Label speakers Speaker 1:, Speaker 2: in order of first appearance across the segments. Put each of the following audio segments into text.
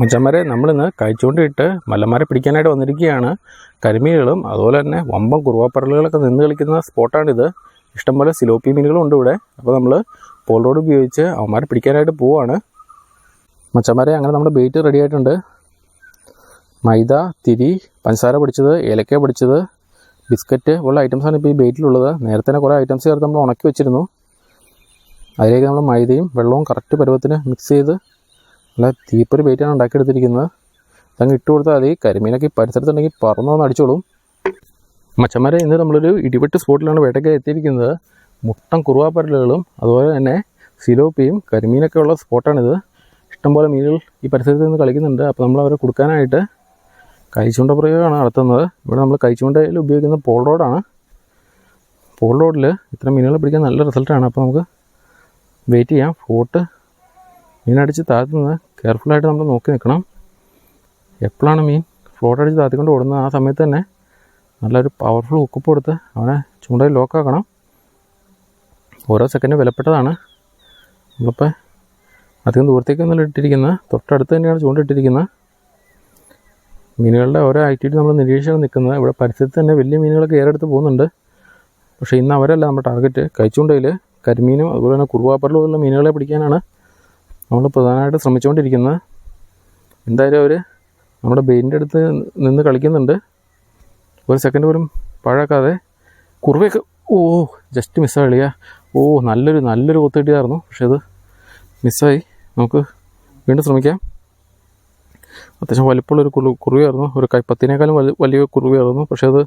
Speaker 1: മച്ചന്മാരെ നമ്മളിന്ന് കഴിച്ചുകൊണ്ടിട്ട് മല്ലന്മാരെ പിടിക്കാനായിട്ട് വന്നിരിക്കുകയാണ്. കരിമീനുകളും അതുപോലെ തന്നെ വമ്പം കുറുവാപ്പറലുകളൊക്കെ നിന്ന് കളിക്കുന്ന സ്പോട്ടാണിത്. ഇഷ്ടംപോലെ സിലോപ്പി മീനുകളും ഉണ്ട് ഇവിടെ. അപ്പോൾ നമ്മൾ പോൾ റോഡ് ഉപയോഗിച്ച് അവന്മാരെ പിടിക്കാനായിട്ട് പോവാണ്. മച്ചന്മാരെ അങ്ങനെ നമ്മുടെ ബെയ്റ്റ് റെഡി ആയിട്ടുണ്ട്. മൈദ തിരി പഞ്ചസാര പൊടിച്ചത് ഏലക്ക പൊടിച്ചത് ബിസ്ക്കറ്റ് ഉള്ള ഐറ്റംസാണ് ഇപ്പോൾ ഈ ബെയ്റ്റിലുള്ളത് നേരത്തെ തന്നെ കുറേ ഐറ്റംസ് ചേർത്ത് നമ്മൾ ഉണക്കി വെച്ചിരുന്നു. അതിലേക്ക് നമ്മൾ മൈദയും വെള്ളവും കറക്റ്റ് പരുവത്തിന് മിക്സ് ചെയ്ത് നല്ല തീപ്പൊരു ബെയ്റ്റാണ് ഉണ്ടാക്കിയെടുത്തിരിക്കുന്നത്. അതങ്ങ് ഇട്ട് കൊടുത്താൽ മതി. കരിമീനൊക്കെ ഈ പരിസരത്തുണ്ടെങ്കിൽ പറന്നു വന്ന് അടിച്ചോളും. മച്ചന്മാരെ ഇന്ന് നമ്മളൊരു ഇടിവെട്ട് സ്പോട്ടിലാണ് വേട്ടയ്ക്ക് എത്തിയിരിക്കുന്നത്. മുട്ടം കുറുവാപ്പരലുകളും അതുപോലെ തന്നെ സിലോപ്പിയും കരിമീനൊക്കെ ഉള്ള സ്പോട്ടാണിത്. ഇഷ്ടംപോലെ മീനുകൾ ഈ പരിസരത്ത് നിന്ന് കളിക്കുന്നുണ്ട്. അപ്പോൾ നമ്മൾ അവരെ കൊടുക്കാനായിട്ട് കൈച്ചുണ്ട പ്രയോഗമാണ് നടത്തുന്നത്. ഇവിടെ നമ്മൾ കൈച്ചുണ്ടയിൽ ഉപയോഗിക്കുന്ന പോൾ റോഡാണ് പോൾ റോഡിൽ ഇത്തരം മീനുകളെ പിടിക്കാൻ നല്ല റിസൾട്ടാണ് അപ്പോൾ നമുക്ക് വെയിറ്റ് ചെയ്യാം. ഫോട്ട് മീനടിച്ച് താഴ്ത്തുന്നത് കെയർഫുള്ളായിട്ട് നമ്മൾ നോക്കി നിൽക്കണം. എപ്പോഴാണ് മീൻ ഫ്ലോട്ട് അടിച്ച് താത്തിക്കൊണ്ട് ഓടുന്നത്? ആ സമയത്ത് തന്നെ നല്ലൊരു പവർഫുൾ ഹുക്കപ്പ് കൊടുത്ത് അവനെ ചൂണ്ടയിൽ ലോക്കാക്കണം ഓരോ സെക്കൻഡ് വിലപ്പെട്ടതാണ്. നമ്മളിപ്പോൾ അധികം ദൂരത്തേക്കൊന്നുമല്ല ഇട്ടിരിക്കുന്നത്. തൊട്ടടുത്ത് തന്നെയാണ് ചൂണ്ട ഇട്ടിരിക്കുന്നത് മീനുകളുടെ ഓരോ ആക്ടിവിറ്റി നമ്മൾ നിരീക്ഷിച്ചാണ് നിൽക്കുന്നത്. ഇവിടെ പരിസരത്ത് തന്നെ വലിയ മീനുകളൊക്കെ ഏറെടുത്ത് പോകുന്നുണ്ട്. പക്ഷേ ഇന്ന് അവരല്ല നമ്മുടെ ടാർഗറ്റ് കഴിച്ചുകൊണ്ടയിൽ കരിമീനും അതുപോലെ തന്നെ കുറുവാപ്പറലും പോലുള്ള മീനുകളെ പിടിക്കാനാണ് നമ്മൾ പ്രധാനമായിട്ട് ശ്രമിച്ചുകൊണ്ടിരിക്കുന്നത് എന്തായാലും അവർ നമ്മുടെ ബെയിന്റെ അടുത്ത് നിന്ന് കളിക്കുന്നുണ്ട്. ഒരു സെക്കൻഡ് പോലും പാഴാക്കാതെ. കുറുവയൊക്കെ ഓ ജസ്റ്റ് മിസ്സായി കളിയ. ഓ നല്ലൊരു നല്ലൊരു കൊത്ത് കിട്ടിയതായിരുന്നു. പക്ഷെ അത് മിസ്സായി നമുക്ക് വീണ്ടും ശ്രമിക്കാം. അത്യാവശ്യം വലിപ്പമുള്ളൊരു കുറു കുറുവയായിരുന്നു. ഒരു കൈപ്പത്തിനേക്കാളും വലിയ വലിയ കുറുവയായിരുന്നു. പക്ഷേ അത്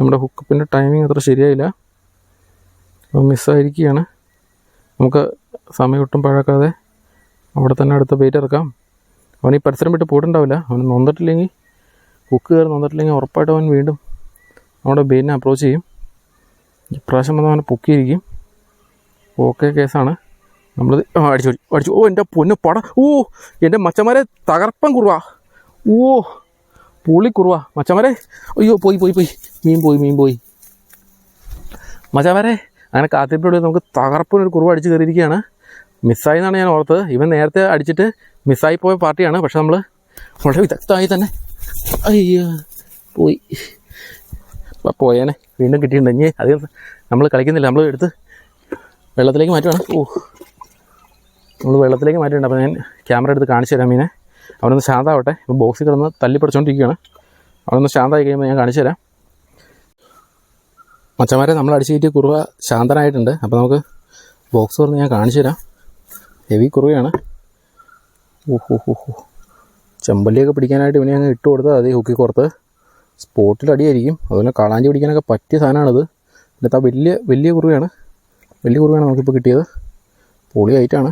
Speaker 1: നമ്മുടെ ഹുക്കപ്പിന്റെ ടൈമിങ് അത്ര ശരിയായില്ല. മിസ്സായിരിക്കുകയാണ് നമുക്ക് സമയം ഒട്ടും പാഴാക്കാതെ അവിടെ തന്നെ അടുത്ത പേറ്റ് ഇറക്കാം. അവൻ ഈ പരിസരം വിട്ട് പോയിട്ടുണ്ടാവില്ല. അവൻ നൊന്നിട്ടില്ലെങ്കിൽ ഹുക്ക് കയറി നൊന്നിട്ടില്ലെങ്കിൽ ഉറപ്പായിട്ട് അവൻ വീണ്ടും നമ്മുടെ ബെയിനെ അപ്രോച്ച് ചെയ്യും. ഇപ്രാവശ്യം വന്ന് അവനെ പൊക്കിയിരിക്കും. ഓക്കെ കേസാണ് നമ്മൾ അടിച്ചു അടിച്ചു. ഓ എന്റെ പൊന്ന് പട. ഓ എന്റെ മച്ചന്മാരെ തകർപ്പം കുറുവാ. ഓ പുളി കുറുവാ. മച്ചന്മാരെ അയ്യോ പോയി പോയി പോയി. മീൻ പോയി മീൻ പോയി. മച്ചന്മാരെ അങ്ങനെ കാത്തിരിപ്പോടെ നമുക്ക് തകർപ്പിനൊരു കുറുവ അടിച്ച് കയറിയിരിക്കുകയാണ്. മിസ്സായി എന്നാണ് ഞാൻ ഓർത്തത്. ഇവൻ നേരത്തെ അടിച്ചിട്ട് മിസ്സായി പോയ പാർട്ടിയാണ്. പക്ഷെ നമ്മൾ വളരെ വിദഗ്ധമായി തന്നെ അയ്യോ പോയി. പോയേനെ. വീണ്ടും കിട്ടിയിട്ടുണ്ട്. ഇനി അധികം നമ്മൾ കളിക്കുന്നില്ല. നമ്മൾ എടുത്ത് വെള്ളത്തിലേക്ക് മാറ്റുവാണ്. ഓ. നമ്മൾ വെള്ളത്തിലേക്ക് മാറ്റിയിട്ടുണ്ട്. അപ്പോൾ ഞാൻ ക്യാമറ എടുത്ത് കാണിച്ചു തരാം മീനെ. അവനൊന്ന് ശാന്താവട്ടെ. ഇപ്പോൾ ബോക്സിൽ കിടന്ന് തല്ലി പഠിച്ചുകൊണ്ടിരിക്കുകയാണ് അവനൊന്ന് ശാന്തമായി കഴിയുമ്പോൾ ഞാൻ കാണിച്ചു തരാം. മച്ചന്മാരെ നമ്മൾ അടിച്ചു കയറ്റിയ കുറുവ ശാന്തനായിട്ടുണ്ട്. അപ്പോൾ നമുക്ക് ബോക്സ് തുറന്ന് ഞാൻ കാണിച്ചു തരാം. ഹെവി കുറവാണ് ഓഹോ ഹോ ഹോ ചെമ്പല്ലിയൊക്കെ പിടിക്കാനായിട്ട് ഇവനെ അങ്ങ് ഇട്ട് കൊടുത്താൽ അതേ ഹുക്കി പുറത്ത് സ്പോട്ടിൽ അടിയായിരിക്കും. അതുപോലെ കാളാഞ്ചി പിടിക്കാനൊക്കെ പറ്റിയ സാധനമാണിത്. എന്നിട്ട് ആ വലിയ വലിയ കുറവാണ് വലിയ കുറവാണ് നമുക്കിപ്പോൾ കിട്ടിയത്. പൊളി ആയിട്ടാണ്